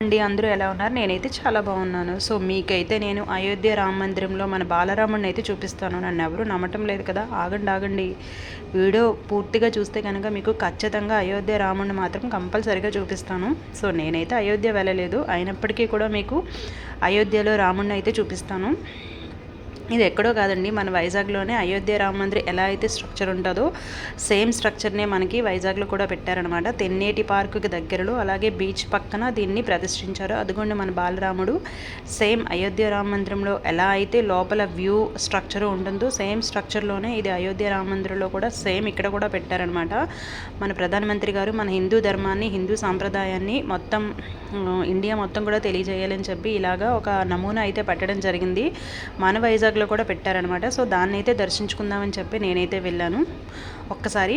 అండి అందరూ ఎలా ఉన్నారు? నేనైతే చాలా బాగున్నాను. సో మీకైతే నేను అయోధ్య రామ మందిరంలో మన బాలరాముడిని అయితే చూపిస్తాను. నన్ను ఎవరు నమ్మటం లేదు కదా? ఆగండి ఆగండి. వీడియో పూర్తిగా చూస్తే కనుక మీకు ఖచ్చితంగా అయోధ్య రాముడిని మాత్రం కంపల్సరీగా చూపిస్తాను. సో నేనైతే అయోధ్య వెళ్ళలేదు. అయినప్పటికీ కూడా మీకు అయోధ్యలో రాముడిని అయితే చూపిస్తాను. ఇది ఎక్కడో కాదండి మన వైజాగ్లోనే అయోధ్య రామ మందిర్ ఎలా అయితే స్ట్రక్చర్ ఉంటుందో సేమ్ స్ట్రక్చర్నే మనకి వైజాగ్లో కూడా పెట్టారనమాట. తెన్నేటి పార్కుకి దగ్గరలో అలాగే బీచ్ పక్కన దీన్ని ప్రతిష్ఠించారు. అదిగోండి మన బాలరాముడు. సేమ్ అయోధ్య రామ మందిరంలో ఎలా అయితే లోపల వ్యూ స్ట్రక్చర్ ఉంటుందో సేమ్ స్ట్రక్చర్లోనే ఇది అయోధ్య రామ మందిరంలో కూడా సేమ్ ఇక్కడ కూడా పెట్టారనమాట. మన ప్రధానమంత్రి గారు మన హిందూ ధర్మాన్ని హిందూ సాంప్రదాయాన్ని మొత్తం ఇండియా మొత్తం కూడా తెలియజేయాలని చెప్పి ఇలాగా ఒక నమూనా అయితే పెట్టడం జరిగింది. మన వైజాగ్ వైజాగ్లో కూడా పెట్టారనమాట. సో దాన్ని అయితే దర్శించుకుందామని చెప్పి నేనైతే వెళ్ళాను. ఒక్కసారి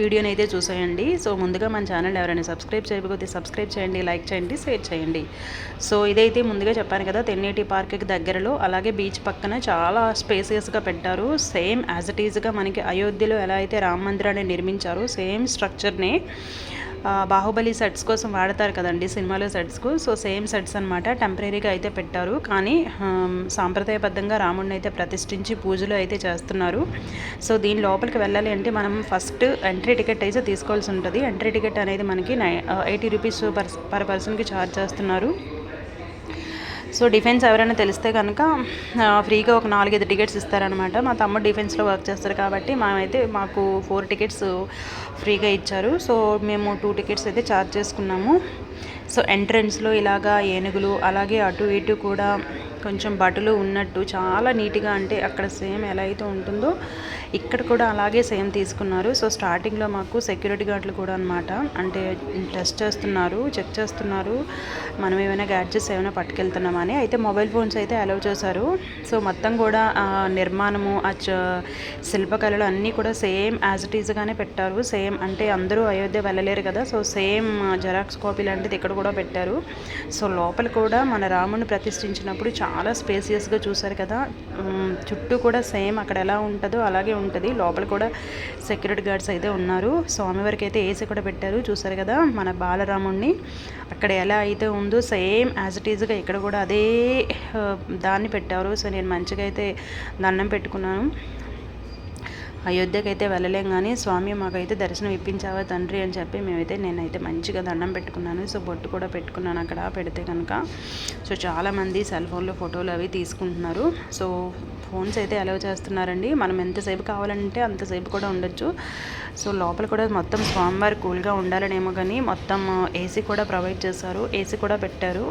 వీడియోని అయితే చూసేయండి. సో ముందుగా మన ఛానల్ ఎవరైనా సబ్స్క్రైబ్ చేయకపోతే సబ్స్క్రైబ్ చేయండి లైక్ చేయండి షేర్ చేయండి. సో ఇదైతే ముందుగా చెప్పాను కదా తెన్నేటి పార్క్కి దగ్గరలో అలాగే బీచ్ పక్కన చాలా స్పేసియస్గా పెట్టారు. సేమ్ యాజ్ ఇట్ ఈజ్గా మనకి అయోధ్యలో ఎలా అయితే రామ మందిరాన్ని నిర్మించారో సేమ్ స్ట్రక్చర్ని బాహుబలి సెట్స్ కోసం వాడతారు కదండి సినిమాలో సెట్స్కు సో సేమ్ సెట్స్ అనమాట టెంపరీగా అయితే పెట్టారు. కానీ సాంప్రదాయబద్ధంగా రాముడిని అయితే ప్రతిష్ఠించి పూజలు అయితే చేస్తున్నారు. సో దీని లోపలికి వెళ్ళాలి అంటే మనం ఫస్ట్ ఎంట్రీ టికెట్ అయితే తీసుకోవాల్సి ఉంటుంది. ఎంట్రీ టికెట్ అనేది మనకి nine eighty rupees per per పర్సన్కి ఛార్జ్ చేస్తున్నారు. సో డిఫెన్స్ ఎవరైనా తెలిస్తే కనుక ఫ్రీగా ఒక నాలుగైదు టికెట్స్ ఇస్తారనమాట మా తమ్ముడు డిఫెన్స్లో వర్క్ చేస్తారు కాబట్టి మేమైతే మాకు ఫోర్ టికెట్స్ ఫ్రీగా ఇచ్చారు. సో మేము టూ టికెట్స్ అయితే ఛార్జ్ చేసుకున్నాము. సో ఎంట్రన్స్లో ఇలాగా ఏనుగులు అలాగే అటు ఇటు కూడా కొంచెం బట్టలు ఉన్నట్టు చాలా నీట్గా అంటే అక్కడ సేమ్ ఎలా అయితే ఉంటుందో ఇక్కడ కూడా అలాగే సేమ్ తీసుకున్నారు. సో స్టార్టింగ్లో మాకు సెక్యూరిటీ గార్డులు కూడా అనమాట అంటే టెస్ట్ చేస్తున్నారు చెక్ చేస్తున్నారు. మనం ఏమైనా గ్యాడ్జెట్స్ ఏమైనా పట్టుకెళ్తున్నామని అయితే మొబైల్ ఫోన్స్ అయితే అలౌ చేశారు. సో మొత్తం కూడా నిర్మాణము ఆ శిల్పకళలు అన్నీ కూడా సేమ్ యాజ్ ఇట్ ఈజ్గానే పెట్టారు. సేమ్ అంటే అందరూ అయోధ్య వెళ్ళలేరు కదా. సో సేమ్ జెరాక్స్ కాపీ లాంటిది ఇక్కడ కూడా పెట్టారు. సో లోపల కూడా మన రాముని ప్రతిష్ఠించినప్పుడు చాలా స్పేసియస్గా చూశారు కదా. చుట్టూ కూడా సేమ్ అక్కడ ఎలా ఉంటుందో అలాగే ఉంటుంది లోపల కూడా సెక్యూరిటీ గార్డ్స్ అయితే ఉన్నారు. స్వామివారికి అయితే ఏసీ కూడా పెట్టారు. చూసారు కదా మన బాలరాముడిని అక్కడ ఎలా అయితే ఉందో సేమ్ యాజ్ ఇట్ ఈజ్గా ఇక్కడ కూడా అదే దాన్ని పెట్టారు. సో నేను మంచిగా అయితే దండం పెట్టుకున్నాను. అయోధ్యకి అయితే వెళ్ళలేం కానీ స్వామి మాకైతే దర్శనం ఇప్పించావా తండ్రి అని చెప్పి మేమైతే నేనైతే మంచిగా దండం పెట్టుకున్నాను. సో బొట్టు కూడా పెట్టుకున్నాను అక్కడ పెడితే కనుక సో చాలామంది సెల్ ఫోన్లో ఫోటోలు అవి తీసుకుంటున్నారు. సో ఫోన్స్ అయితే అలౌ చేస్తున్నారండి. మనం ఎంతసేపు కావాలంటే అంతసేపు కూడా ఉండొచ్చు. సో లోపల కూడా మొత్తం స్వామివారి కూల్గా ఉండాలనేమో కానీ మొత్తం ఏసీ కూడా ప్రొవైడ్ చేశారు. ఏసీ కూడా పెట్టారు.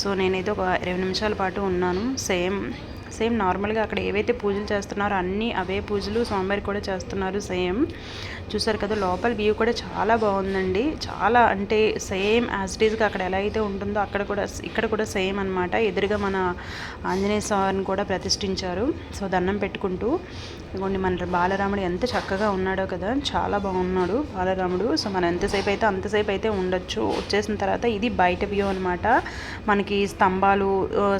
సో నేనైతే ఒక ఇరవై నిమిషాల పాటు ఉన్నాను. సేమ్ సేమ్ నార్మల్గా అక్కడ ఏవైతే పూజలు చేస్తున్నారో అన్నీ అవే పూజలు స్వామివారి కూడా చేస్తున్నారు సేమ్. చూసారు కదా లోపల వ్యూ కూడా చాలా బాగుందండి. చాలా అంటే సేమ్ యాజ్ ఇట్ ఈస్గా అక్కడ ఎలా అయితే ఉంటుందో అక్కడ కూడా ఇక్కడ కూడా సేమ్ అనమాట ఎదురుగా మన ఆంజనేయ స్వామిని కూడా ప్రతిష్ఠించారు. సో దండం పెట్టుకుంటూ ఇదిగోండి మన బాలరాముడు ఎంత చక్కగా ఉన్నాడో కదా చాలా బాగున్నాడు బాలరాముడు. సో మనం ఎంతసేపు అయితే అంతసేపు అయితే ఉండొచ్చు. వచ్చేసిన తర్వాత ఇది బయట వ్యూ అనమాట మనకి స్తంభాలు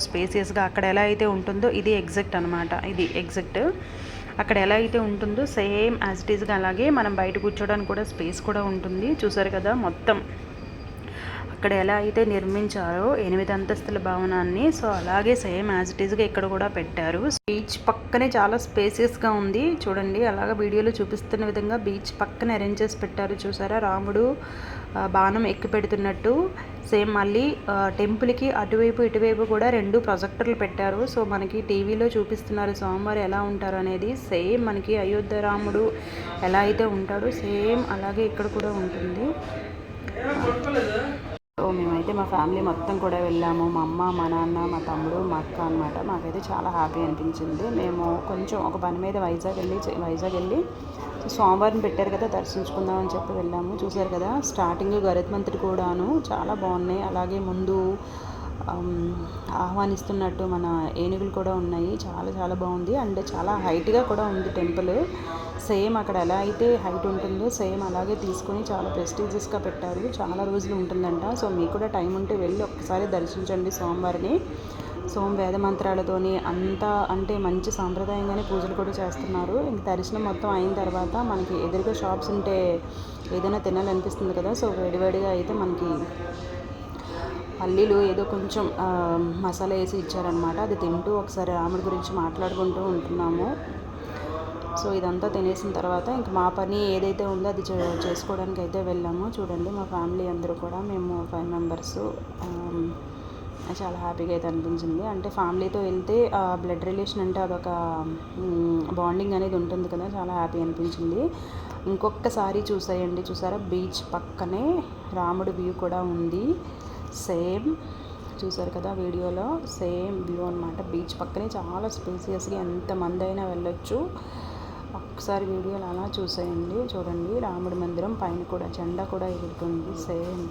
స్పేసియస్గా అక్కడ ఎలా అయితే ఉంటుందో ఇది ఎగ్జాక్ట్ అనమాట ఇది ఎగ్జాక్ట్. అక్కడ ఎలా అయితే ఉంటుందో సేమ్ యాజ్ ఇట్ ఈస్గా అలాగే మనం బయట కూర్చోడానికి కూడా స్పేస్ కూడా ఉంటుంది. చూసారు కదా మొత్తం. అక్కడ ఎలా అయితే నిర్మించారో ఎనిమిది అంతస్తుల భవనాన్ని సో అలాగే సేమ్ యాజ్ ఇట్ ఈస్గా ఇక్కడ కూడా పెట్టారు. బీచ్ పక్కనే చాలా స్పేసియస్గా ఉంది. చూడండి అలాగే వీడియోలో చూపిస్తున్న విధంగా బీచ్ పక్కన అరేంజ్ చేసి పెట్టారు చూసారా? రాముడు బాణం ఎక్కి పెడుతున్నట్టు. సేమ్ మళ్ళీ టెంపుల్కి అటువైపు ఇటువైపు కూడా రెండు ప్రొజెక్టర్లు పెట్టారు. సో మనకి టీవీలో చూపిస్తున్నారు స్వామివారు ఎలా ఉంటారు అనేది. సేమ్ మనకి అయోధ్య రాముడు ఎలా అయితే ఉంటాడో సేమ్ అలాగే ఇక్కడ కూడా ఉంటుంది. మేమైతే మా ఫ్యామిలీ మొత్తం కూడా వెళ్ళాము. మా అమ్మ మా నాన్న మా తమ్ముడు మా అక్క అనమాట మాకైతే చాలా హ్యాపీ అనిపించింది. మేము కొంచెం ఒక పని మీద వైజాగ్ వెళ్ళి వైజాగ్ వెళ్ళి సోమవారం పెట్టారు కదా దర్శించుకుందామని చెప్పి వెళ్ళాము. చూసారు కదా స్టార్టింగ్ గరుత్మంతుడు కూడాను చాలా బాగున్నాయి. అలాగే ముందు ఆహ్వానిస్తున్నట్టు మన ఏనుగులు కూడా ఉన్నాయి. చాలా చాలా బాగుంది. అండ్ చాలా హైట్గా కూడా ఉంది టెంపుల్. సేమ్ అక్కడ ఎలా అయితే హైట్ ఉంటుందో సేమ్ అలాగే తీసుకొని చాలా ప్రెస్టీజియస్గా పెట్టారు. చాలా రోజులు ఉంటుందంట. సో మీకు కూడా టైం ఉంటే వెళ్ళి ఒక్కసారి దర్శించండి సోమవారిని సోమ వేద మంత్రాలతోని అంతా అంటే మంచి సాంప్రదాయంగానే పూజలు కూడా చేస్తున్నారు. ఇంక దర్శనం మొత్తం అయిన తర్వాత మనకి ఎదురుగా షాప్స్ ఉంటే ఏదైనా తినాలనిపిస్తుంది కదా. సో వేడివేడిగా అయితే మనకి పల్లీలు ఏదో కొంచెం మసాలా వేసి ఇచ్చారనమాట అది తింటూ ఒకసారి రాముడి గురించి మాట్లాడుకుంటూ ఉంటున్నాము. సో ఇదంతా తినేసిన తర్వాత ఇంక మా పని ఏదైతే ఉందో అది చేసుకోవడానికి అయితే వెళ్ళాము. చూడండి మా ఫ్యామిలీ అందరూ కూడా మేము ఫైవ్ మెంబర్స్ చాలా హ్యాపీగా అయితే అనిపించింది. అంటే ఫ్యామిలీతో వెళ్తే బ్లడ్ రిలేషన్ అంటే అదొక బాండింగ్ అనేది ఉంటుంది కదా చాలా హ్యాపీ అనిపించింది. ఇంకొకసారి చూసాయండి చూసారా? బీచ్ పక్కనే రాముడి వ్యూ కూడా ఉంది. సేమ్ చూసారు కదా వీడియోలో సేమ్ వ్యూ అనమాట బీచ్ పక్కనే చాలా స్పేసియస్గా ఎంతమంది అయినా వెళ్ళొచ్చు. ఒకసారి వీడియోలు అలా చూసేయండి. చూడండి రాముడి మందిరం పైన కూడా జెండా కూడా ఎగురుతుంది. సేమ్.